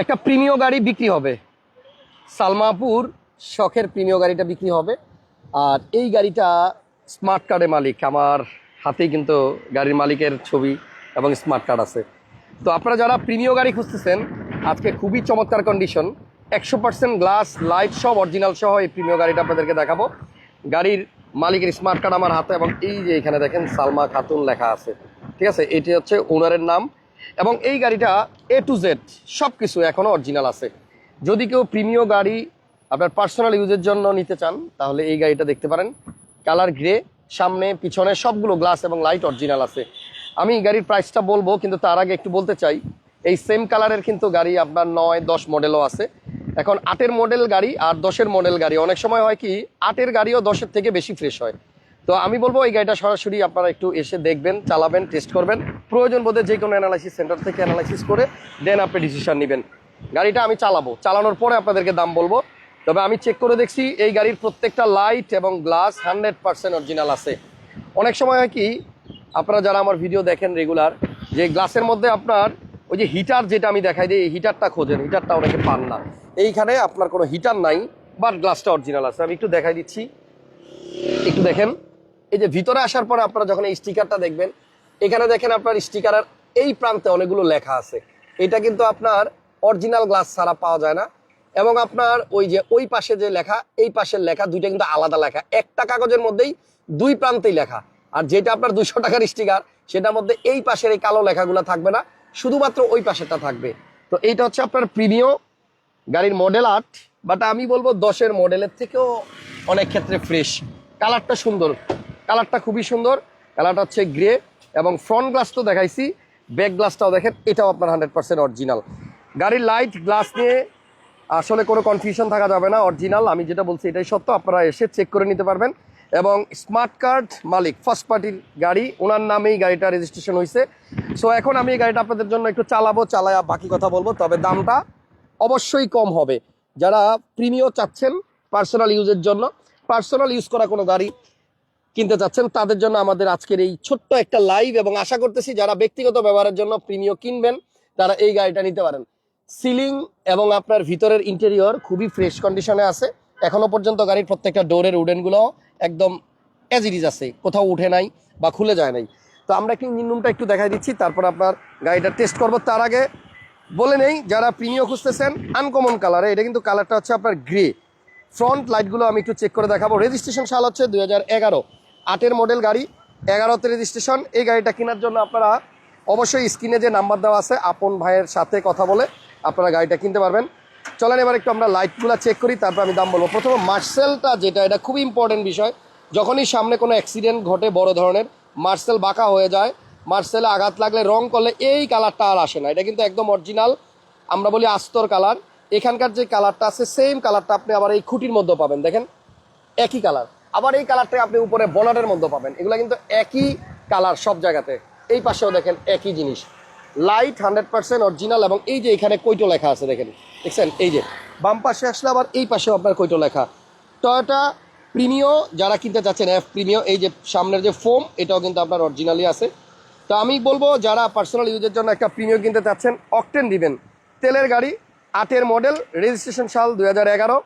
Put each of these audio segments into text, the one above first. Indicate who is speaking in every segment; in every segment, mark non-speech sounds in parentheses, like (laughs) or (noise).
Speaker 1: একটা প্রিমিয় গাড়ি বিক্রি হবে। সালমাপুর শখের প্রিমিয় গাড়িটা বিক্রি হবে। আর এই গাড়িটা স্মার্ট কার্ডের মালিক। আমার হাতেই কিন্তু গাড়ির মালিকের ছবি এবং স্মার্ট কার্ড আছে। তো আপনারা যারা প্রিমিয় গাড়ি খুঁজতেছেন, আজকে খুবই চমৎকার কন্ডিশন একশো পার্সেন্ট গ্লাস লাইট সব অরিজিনাল সহ এই প্রিমিয় গাড়িটা আপনাদেরকে দেখাবো। গাড়ির মালিকের স্মার্ট কার্ড আমার হাতে এবং এই যে এখানে দেখেন সালমা খাতুন লেখা আছে। ঠিক আছে? এটি হচ্ছে ওনারের নাম। এবং এই গাড়িটা এ টু জেড সব কিছু এখনও অরিজিনাল আছে। যদি কেউ প্রিমিয় গাড়ি আপনার পার্সোনাল ইউজের জন্য নিতে চান, তাহলে এই গাড়িটা দেখতে পারেন। কালার গ্রে সামনে, পিছনে সবগুলো গ্লাস এবং লাইট অরিজিনাল আছে। আমি গাড়ির প্রাইসটা বলব, কিন্তু তার আগে একটু বলতে চাই, এই সেম কালারের কিন্তু গাড়ি আপনার নয়, দশ মডেলও আছে। এখন আটের মডেল গাড়ি আর দশের মডেল গাড়ি। অনেক সময় হয় কি, আটের গাড়িও দশের থেকে বেশি ফ্রেশ হয়। তো আমি বলব, এই গাড়িটা সরাসরি আপনারা একটু এসে দেখবেন, চালাবেন টেস্ট করবেন। প্রয়োজন বোধে যে কোনো অ্যানালাইসিস সেন্টার থেকে অ্যানালাইসিস করে দেন আপনি ডিসিশন নেবেন। গাড়িটা আমি চালাবো। চালানোর পরে আপনাদেরকে দাম বলব। তবে আমি চেক করে দেখছি, এই গাড়ির প্রত্যেকটা লাইট এবং গ্লাস হান্ড্রেড পার্সেন্ট অরিজিনাল আছে। অনেক সময় হয় কি, আপনারা যারা আমার ভিডিও দেখেন রেগুলার যে গ্লাসের মধ্যে আপনার ওই যে হিটার যেটা আমি দেখাই দিই, এই হিটারটা খোঁজেন হিটারটা অনেকে পান না। এইখানে আপনার কোনো হিটার নাই বাট গ্লাসটা অরিজিনাল আছে। আমি একটু দেখাই দিচ্ছি। একটু দেখেন। এই যে ভিতরে আসার পরে আপনারা যখন এই স্টিকারটা দেখবেন, এখানে দেখেন আপনার স্টিকারের এই প্রান্তে অনেকগুলো লেখা আছে। এটা কিন্তু আপনার অরিজিনাল গ্লাস ছাড়া পাওয়া যায় না এবং আপনার ওই যে ওই পাশে যে লেখা, এই পাশের লেখা দুইটা কিন্তু আলাদা লেখা। একটা কাগজের মধ্যেই দুই প্রান্তেই লেখা। আর যেটা আপনার দুইশো টাকার স্টিকার, সেটার মধ্যে এই পাশের এই কালো লেখাগুলো থাকবে না, শুধুমাত্র ওই পাশেরটা থাকবে। তো এইটা হচ্ছে আপনার প্রিমিয় গাড়ির মডেল আট বাট আমি বলব দশের মডেলের থেকেও অনেক ক্ষেত্রে ফ্রেশ কালারটা সুন্দর। কালারটা খুবই সুন্দর, কালারটা হচ্ছে গ্রে এবং ফ্রন্ট গ্লাস তো দেখাইছি ব্যাক গ্লাসটাও দেখেন, এটাও আপনার হান্ড্রেড পার্সেন্ট অরিজিনাল গাড়ির লাইট গ্লাস নিয়ে আসলে কোনো কনফিউশন থাকা যাবে না অরিজিনাল আমি যেটা বলছি এটাই সত্য, আপনারা এসে চেক করে নিতে পারবেন। এবং স্মার্ট কার্ড মালিক ফার্স্ট পার্টির গাড়ি ওনার নামেই গাড়িটা রেজিস্ট্রেশন হয়েছে সো এখন আমি এই গাড়িটা আপনাদের জন্য একটু চালাবো, চালায়া বাকি কথা বলব, তবে দামটা অবশ্যই কম হবে। যারা প্রিমিয় চাচ্ছেন পার্সোনাল ইউজের জন্য পার্সোনাল ইউজ করা কোনো গাড়ি কিনতে চাচ্ছেন তাদের জন্য আমাদের আজকের এই ছোট্ট একটা লাইভ এবং আশা করতেছি যারা ব্যক্তিগত ব্যবহারের জন্য প্রিমিয় কিনবেন, তারা এই গাড়িটা নিতে পারেন। সিলিং এবং আপনার ভিতরের ইন্টেরিয়র খুবই ফ্রেশ কন্ডিশনে আছে। এখনও পর্যন্ত গাড়ির প্রত্যেকটা ডোরের উডেনগুলো একদম অ্যাজ ইট ইজ আছে, কোথাও উঠে নাই বা খুলে যায় নাই। তো আমরা একটু ইঞ্জিন রুমটা একটু দেখাই দিচ্ছি, তারপর আপনার গাড়িটা টেস্ট করব। তার আগে বলে নেই, যারা প্রিমিয় খুঁজতেছেন আনকমন কালারে এটা কিন্তু কালারটা হচ্ছে আপনার গ্রে ফ্রন্ট লাইটগুলো আমি একটু চেক করে দেখাবো। রেজিস্ট্রেশন সাল হচ্ছে দুই হাজার এগারো। আটের মডেল গাড়ি, এগারোতে রেজিস্ট্রেশন এই গাড়িটা কেনার জন্য আপনারা অবশ্যই স্ক্রিনে যে নাম্বার দেওয়া আছে, আপন ভাইয়ের সাথে কথা বলে আপনারা গাড়িটা কিনতে পারবেন। চলেন এবার একটু আমরা লাইটগুলো চেক করি, তারপর আমি দাম বলব। প্রথমে মার্সেলটা যেটা, এটা খুব ইম্পর্টেন্ট বিষয়। যখনই সামনে কোনো অ্যাক্সিডেন্ট ঘটে বড় ধরনের মার্সেল বাঁকা হয়ে যায়। মার্সেলে আঘাত লাগলে রং করলে এই কালারটা আর আসে না। এটা কিন্তু একদম অরিজিনাল আমরা বলি আস্তর কালার এখানকার যে কালারটা আছে সেম কালারটা আপনি আবার এই খুঁটির মধ্যে পাবেন। দেখেন, একই কালার আবার এই কালারটা আপনি উপরে বনারের মধ্যে পাবেন। এগুলো কিন্তু একই কালার সব জায়গাতে। এই পাশেও দেখেন একই জিনিস। লাইট হান্ড্রেড পার্সেন্ট অরিজিনাল এবং এই যে এখানে কৈটো লেখা আছে দেখেন। দেখছেন? এই যে। বাম পাশে আসলে আবার এই পাশেও আপনার কৈটো লেখা। টয়োটা প্রিমিও যারা কিনতে চাচ্ছেন এফ প্রিমিও এই যে সামনের যে ফোম এটাও কিন্তু আপনার অরিজিনালি আছে। তো আমি বলব, যারা পার্সোনাল ইউজের জন্য একটা প্রিমিও কিনতে চাচ্ছেন অকটেন দিবেন। তেলের গাড়ি, আটের মডেল রেজিস্ট্রেশন সাল দুই হাজার এগারো।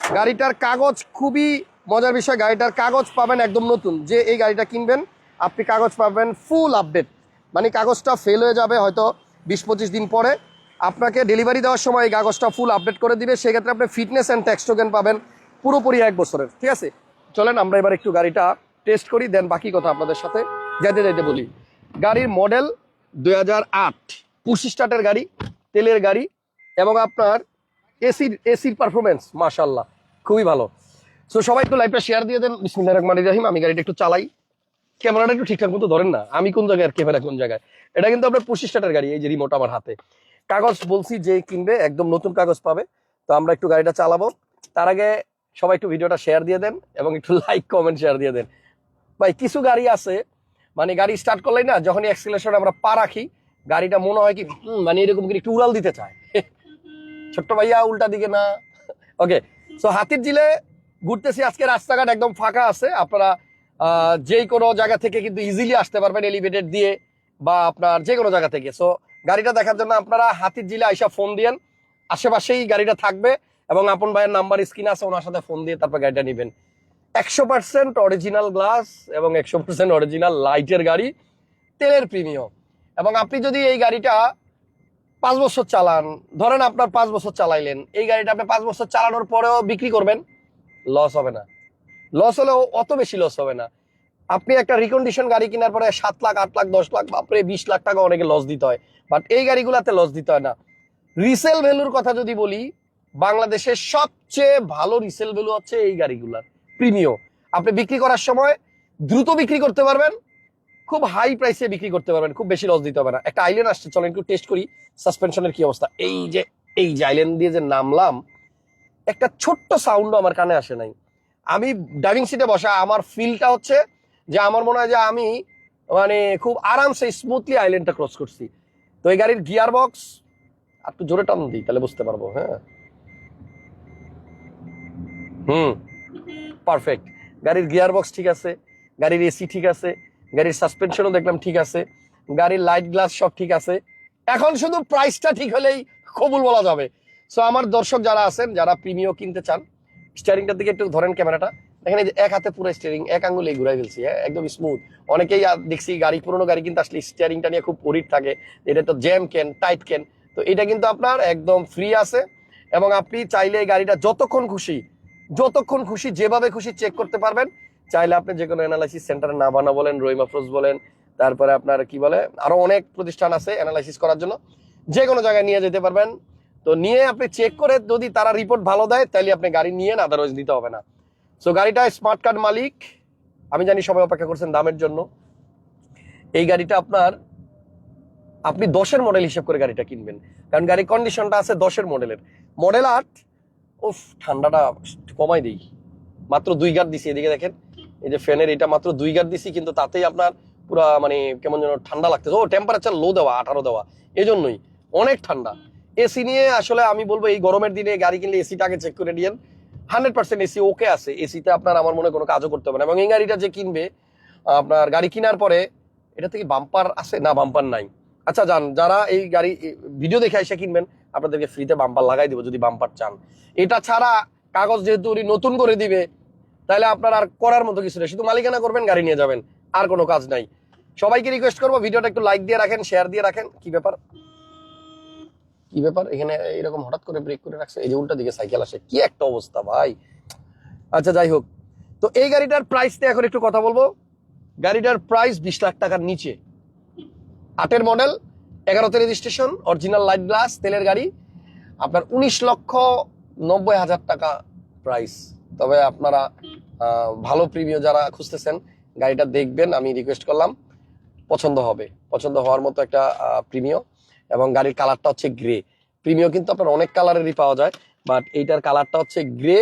Speaker 1: গাড়িটার কাগজ খুবই মজার বিষয়, গাড়িটার কাগজ পাবেন একদম নতুন। যে এই গাড়িটা কিনবেন, আপনি কাগজ পাবেন ফুল আপডেট মানে কাগজটা ফেল হয়ে যাবে হয়তো বিশ পঁচিশ দিন পরে। আপনাকে ডেলিভারি দেওয়ার সময় এই কাগজটা ফুল আপডেট করে দিবে। সেক্ষেত্রে আপনি ফিটনেস অ্যান্ড ট্যাক্স টোকেন পাবেন পুরোপুরি এক বছরের। ঠিক আছে? চলেন, আমরা এবার একটু গাড়িটা টেস্ট করি, দেন বাকি কথা আপনাদের সাথে যেতে যেতে বলি। গাড়ির মডেল দুই হাজার আট, পুশ স্টার্টের গাড়ি, তেলের গাড়ি এবং আপনার এসির এসির পারফরমেন্স মাশাল্লাহ খুবই ভালো। সো সবাই একটু লাইভটা শেয়ার দিয়ে দেন। বিসমিল্লাহ রহমান রাহিম, আমি গাড়িটা একটু চালাই। ক্যামেরাটা একটু ঠিকঠাক মতো ধরেন না, আমি কোন জায়গায় আর ক্যামেরা কোন জায়গায়? এটা কিন্তু আপনার পঁচিশ স্টার্টের গাড়ি, এই যে রিমোট আমার হাতে। কাগজ বলছি যে কিনবে, একদম নতুন কাগজ পাবে। তো আমরা একটু গাড়িটা চালাবো। তার আগে সবাই একটু ভিডিওটা শেয়ার দিয়ে দেন এবং একটু লাইক কমেন্ট শেয়ার দিয়ে দেন। ভাই, কিছু গাড়ি আছে মানে গাড়ি স্টার্ট করলেই না, যখনই অ্যাক্সিলেশন আমরা পা রাখি, গাড়িটা মনে হয় কি মানে এরকম করে একটু উড়াল দিতে চায়? (laughs) ছোট্ট ভাইয়া, উল্টা দিকে না। ওকে সো হাতির জিলে ঘুরতেছি, আজকে রাস্তাঘাট একদম ফাঁকা আছে। আপনারা যে কোনো জায়গা থেকে কিন্তু ইজিলি আসতে পারবেন এলিভেটেড দিয়ে বা আপনার যে কোনো জায়গা থেকে। সো গাড়িটা দেখার জন্য আপনারা হাতির জিলে আইসা ফোন দিয়েন। আশেপাশেই গাড়িটা থাকবে এবং আপন ভাইয়ের নাম্বার স্ক্রিন আছে, ওনার সাথে ফোন দিয়ে তারপর গাড়িটা নেবেন। একশো পার্সেন্ট অরিজিনাল গ্লাস এবং একশো পার্সেন্ট অরিজিনাল লাইটের গাড়ি, তেলের প্রিমিয়াম এবং আপনি যদি এই গাড়িটা পাঁচ বছর চালান, ধরেন আপনার পাঁচ বছর চালাইলেন, এই গাড়িটা আপনি পাঁচ বছর চালানোর পরেও বিক্রি করবেন। লস হবে না। লস হলেও অত বেশি লস হবে না। আপনি একটা রিকন্ডিশন গাড়ি কেনার পরে সাত লাখ, আট লাখ, দশ লাখ, বাপরে, বিশ লাখ টাকা অনেকে লস দিতে হয়। বাট এই গাড়িগুলোতে লস দিতে হয় না। রিসেল ভ্যালুর কথা যদি বলি, বাংলাদেশের সবচেয়ে ভালো রিসেল ভ্যালু হচ্ছে এই গাড়িগুলার। প্রিমিয়ম আপনি বিক্রি করার সময় দ্রুত বিক্রি করতে পারবেন, খুব হাই প্রাইসে বিক্রি করতে পারবেন, খুব বেশি লস দিতে হবে না। একটা আইল্যান্ড আসছে, চলেন একটু টেস্ট করি সাসপেনশনের কি অবস্থা? এই যে এই যে আইল্যান্ড দিয়ে যে নামলাম একটা ছোট্ট সাউন্ডও আমার কানে আসে নাই। আমি ড্রাইভিং সিটে বসা, আমার ফিলটা হচ্ছে যে আমার মনে হয় যে আমি মানে খুব আরামসে স্মুথলি আইল্যান্ডটা ক্রস করছি। তো এই গাড়ির গিয়ার বক্স একটু জোরে টান দিই, তাহলে বুঝতে পারব হ্যাঁ। হুম পারফেক্ট গাড়ির গিয়ার বক্স ঠিক আছে, গাড়ির এসি ঠিক আছে, গাড়ির সাসপেনশনও দেখলাম ঠিক আছে, গাড়ির লাইট গ্লাস সব ঠিক আছে। এখন শুধু প্রাইসটা ঠিক হলেই কবুল বলা যাবে। সো আমার দর্শক যারা আছেন, যারা প্রিমিও কিনতে চান স্টিয়ারিংটার দিকে একটু ধরেন ক্যামেরাটা। এই যে এক হাতে পুরো স্টিয়ারিং এক আঙ্গুলে ঘুরাই ফেলছি হ্যাঁ? একদম স্মুথ অনেকেই দেখছি গাড়ি, পুরোনো গাড়ি কিন্তু আসলে স্টিয়ারিংটা নিয়ে খুব পরিট থাকে এটা তো জ্যাম কেন টাইট কেন তো এটা কিন্তু আপনার একদম ফ্রি আছে, এবং আপনি চাইলে এই গাড়িটা যতক্ষণ খুশি যতক্ষণ খুশি, যেভাবে খুশি চেক করতে পারবেন। চাইলে আপনি যে কোনো অ্যানালাইসিস সেন্টারে নাবানা বলেন রহিমা ফ্রোজ বলেন, তারপরে আপনার কি বলে আরও অনেক প্রতিষ্ঠান আছে অ্যানালাইসিস করার জন্য। যে কোনো জায়গায় নিয়ে যেতে পারবেন। তো নিয়ে আপনি চেক করে যদি তারা রিপোর্ট ভালো দেয়, তাহলে আপনি গাড়ি নিয়ে না আদারওয়াইজ দিতে হবে না। সো গাড়িটা স্মার্ট কার্ড মালিক, আমি জানি সবাই অপেক্ষা করছেন দামের জন্য। এই গাড়িটা আপনার, আপনি দশের মডেল হিসেব করে গাড়িটা কিনবেন। কারণ গাড়ির কন্ডিশনটা আছে দশের মডেলের মডেল আট, উফ, ঠান্ডাটা কমাই দিই। মাত্র দুই গার দিছি, এদিকে দেখেন। এই যে ফ্যানের এটা মাত্র দুই গার দিছি, কিন্তু তাতেই আপনার পুরা মানে কেমন যেন ঠান্ডা লাগতেছে। ও টেম্পারেচার লো দেওয়া, আঠারো দেওয়া। এজন্যই, অনেক ঠান্ডা। এসি নিয়ে আসলে আমি বলব, এই গরমের দিনে গাড়ি কিনলে এসিটা আগে চেক করে নিয়েন। হান্ড্রেড পার্সেন্ট এসি ওকে আছে। এসিতে আপনার আমার মনে কোনো কাজও করতে হবে না। এবং এই গাড়িটা যে কিনবে, আপনার গাড়ি কেনার পরে, এটা থেকে বাম্পার আছে? না বাম্পার নাই। আচ্ছা যান, যারা এই গাড়ি ভিডিও দেখে এসে কিনবেন, আপনাদেরকে ফ্রিতে বাম্পার লাগাই দিব যদি বাম্পার চান। এটা ছাড়া কাগজ যেহেতু উনি নতুন করে দিবে, তাহলে আপনার আর করার মতো কিছু নেই। শুধু মালিকানা করবেন, গাড়ি নিয়ে যাবেন। আর কোনো কাজ নাই। সবাইকে রিকোয়েস্ট করব ভিডিওটা একটু লাইক দিয়ে রাখেন শেয়ার দিয়ে রাখেন। কি ব্যাপার? কি ব্যাপার? এখানে এরকম হঠাৎ করে ব্রেক করে রাখছে? এই যে উল্টা দিকে সাইকেল আসে, কি একটা অবস্থা ভাই। আচ্ছা যাই হোক। তো এই গাড়িটার প্রাইস নিয়ে এখন একটু কথা বলব। গাড়িটার প্রাইস বিশ লাখ টাকার নিচে। আটের মডেল এগারোতে রেজিস্ট্রেশন অরিজিনাল লাইট গ্লাস তেলের গাড়ি। আপনার উনিশ লক্ষ নব্বই হাজার টাকা প্রাইস তবে আপনারা ভালো প্রিমিয় যারা খুঁজতেছেন, গাড়িটা দেখবেন, আমি রিকোয়েস্ট করলাম। পছন্দ হবে। পছন্দ হওয়ার মতো একটা প্রিমিয় এবং গাড়ির কালারটা হচ্ছে গ্রে। প্রিমিয় কিন্তু আপনার অনেক কালারেরই পাওয়া যায় বাট এইটার কালারটা হচ্ছে গ্রে।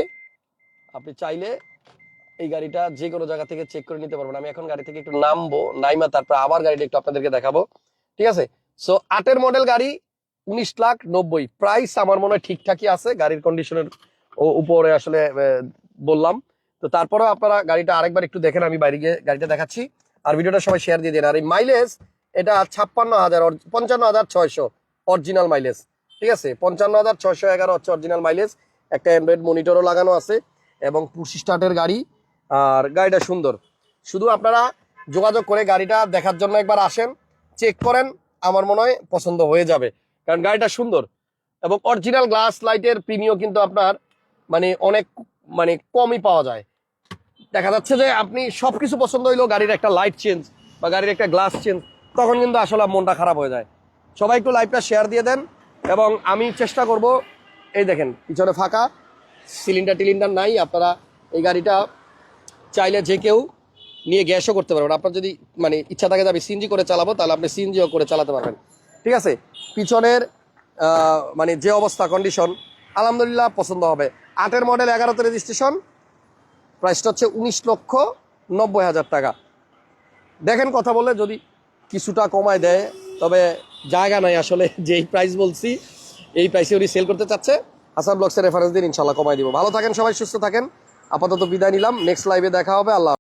Speaker 1: আপনি চাইলে এই গাড়িটা যে কোনো জায়গা থেকে চেক করে নিতে পারবেন। আমি এখন গাড়ি থেকে একটু নামবো, নাইমা, তারপর আবার গাড়িটা একটু আপনাদেরকে দেখাবো। ঠিক আছে? সো আটের মডেল গাড়ি উনিশ লাখ নব্বই। প্রাইস আমার মনে হয় ঠিকঠাকই আছে, গাড়ির কন্ডিশনের উপরে আসলে বললাম। তো তারপরেও আপনারা গাড়িটা আরেকবার একটু দেখেন, আমি বাইরে গিয়ে গাড়িটা দেখাচ্ছি। আর ভিডিওটা সবাই শেয়ার দিয়ে দিন। আর এই মাইলেজ এটা ছাপ্পান্ন হাজার পঞ্চান্ন হাজার ছয়শো অরিজিনাল মাইলেজ ঠিক আছে? পঞ্চান্ন হাজার ছয়শো এগারো হচ্ছে অরিজিনাল মাইলেজ একটা অ্যান্ড্রয়েড মনিটরও লাগানো আছে এবং পুশ স্টার্টের গাড়ি। আর গাড়িটা সুন্দর। শুধু আপনারা যোগাযোগ করে গাড়িটা দেখার জন্য একবার আসেন চেক করেন, আমার মনে হয় পছন্দ হয়ে যাবে। কারণ গাড়িটা সুন্দর। এবং অরিজিনাল গ্লাস লাইটের প্রিমিও কিন্তু আপনার মানে অনেক মানে কমই পাওয়া যায়। দেখা যাচ্ছে যে আপনি সবকিছু পছন্দ হইলেও গাড়ির একটা লাইট চেঞ্জ বা গাড়ির একটা গ্লাস চেঞ্জ তখন কিন্তু আসলে মনটা খারাপ হয়ে যায়। সবাই একটু লাইভটা শেয়ার দিয়ে দেন এবং আমি চেষ্টা করব, এই দেখেন, পিছনে ফাঁকা সিলিন্ডার টিলিন্ডার নাই, আপনারা এই গাড়িটা চাইলে যে কেউ নিয়ে গ্যাসও করতে পারবেন। আপনার যদি মানে ইচ্ছা থাকে যে আমি সিএনজি করে চালাবো, তাহলে আপনি সিএনজিও করে চালাতে পারবেন। ঠিক আছে? পিছনের মানে যে অবস্থা কন্ডিশন আলহামদুলিল্লাহ পছন্দ হবে। আটের মডেল এগারোতে রেজিস্ট্রেশন প্রাইসটা হচ্ছে উনিশ লক্ষ নব্বই হাজার টাকা। দেখেন কথা বলে যদি কিছুটা কমায় দেয়, তবে জায়গা নাই আসলে, যেই প্রাইস বলছি, এই প্রাইসে উনি সেল করতে চাচ্ছে। হাসান ব্লগসের রেফারেন্স দিন ইনশাল্লাহ কমাই দিব। ভালো থাকেন সবাই, সুস্থ থাকেন। আপাতত বিদায় নিলাম। নেক্সট লাইভে দেখা হবে। আল্লাহ